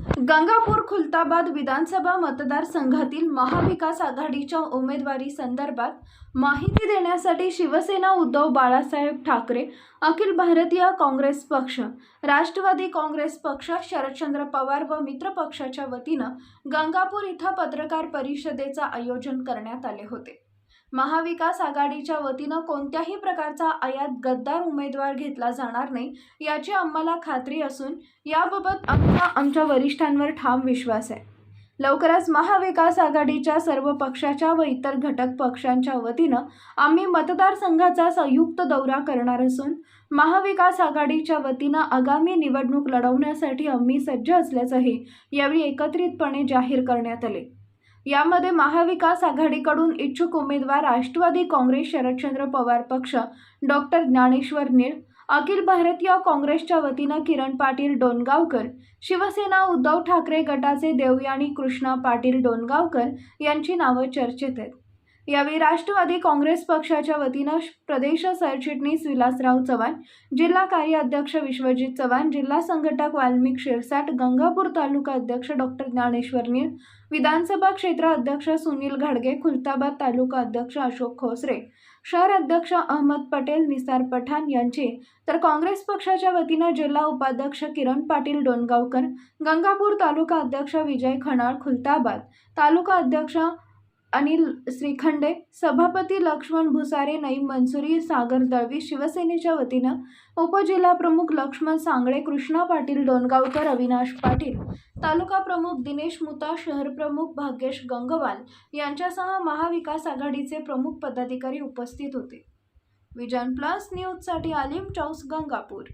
गंगापूर खुलताबाद विधानसभा मतदारसंघातील महाविकास आघाडीच्या उमेदवारी संदर्भात माहिती देण्यासाठी शिवसेना उद्धव बाळासाहेब ठाकरे अखिल भारतीय काँग्रेस पक्ष राष्ट्रवादी काँग्रेस पक्ष शरदचंद्र पवार व मित्र पक्षाच्या वतीनं गंगापूर इथं पत्रकार परिषदेचं आयोजन करण्यात आले होते. महाविकास आघाडीच्या वतीनं कोणत्याही प्रकारचा आयात गद्दार उमेदवार घेतला जाणार नाही याची आम्हाला खात्री असून याबाबत आमचा आमच्या वरिष्ठांवर ठाम विश्वास आहे. लवकरच महाविकास आघाडीच्या सर्व पक्षाच्या व इतर घटक पक्षांच्या वतीनं आम्ही मतदारसंघाचा संयुक्त दौरा करणार असून महाविकास आघाडीच्या वतीनं आगामी निवडणूक लढवण्यासाठी आम्ही सज्ज असल्याचंही यावेळी एकत्रितपणे जाहीर करण्यात आले. यामध्ये महाविकास आघाडीकडून इच्छुक उमेदवार राष्ट्रवादी काँग्रेस शरदचंद्र पवार पक्ष डॉक्टर ज्ञानेश्वर निळ अखिल भारतीय काँग्रेसच्या वतीनं किरण पाटील डोणगावकर शिवसेना उद्धव ठाकरे गटाचे देवयानी कृष्णा पाटील डोणगावकर यांची नावं चर्चेत आहेत. यावेळी राष्ट्रवादी काँग्रेस पक्षाच्या वतीनं प्रदेश सरचिटणीस विलासराव चव्हाण जिल्हा कार्याध्यक्ष विश्वजित चव्हाण जिल्हा संघटक वाल्मिक शिरसाट गंगापूर तालुका अध्यक्ष डॉक्टर ज्ञानेश्वर नीळ विधानसभा क्षेत्र अध्यक्ष सुनील घाडगे खुलताबाद तालुका अध्यक्ष अशोक खोसरे शहर अध्यक्ष अहमद पटेल निसार पठाण यांचे. तर काँग्रेस पक्षाच्या वतीनं जिल्हा उपाध्यक्ष किरण पाटील डोणगावकर गंगापूर तालुका अध्यक्ष विजय खणाळ खुलताबाद तालुका अध्यक्ष अनिल श्रीखंडे सभापती लक्ष्मण भुसारे नईम मंसुरी सागर दळवी शिवसेनेच्या वतीनं उपजिल्हाप्रमुख लक्ष्मण सांगळे कृष्णा पाटील डोणगावकर अविनाश पाटील तालुका प्रमुख दिनेश मुता शहर प्रमुख भाग्येश गंगवाल यांच्यासह महाविकास आघाडीचे प्रमुख पदाधिकारी उपस्थित होते. विजन प्लस न्यूजसाठी आलिम चौस गंगापूर.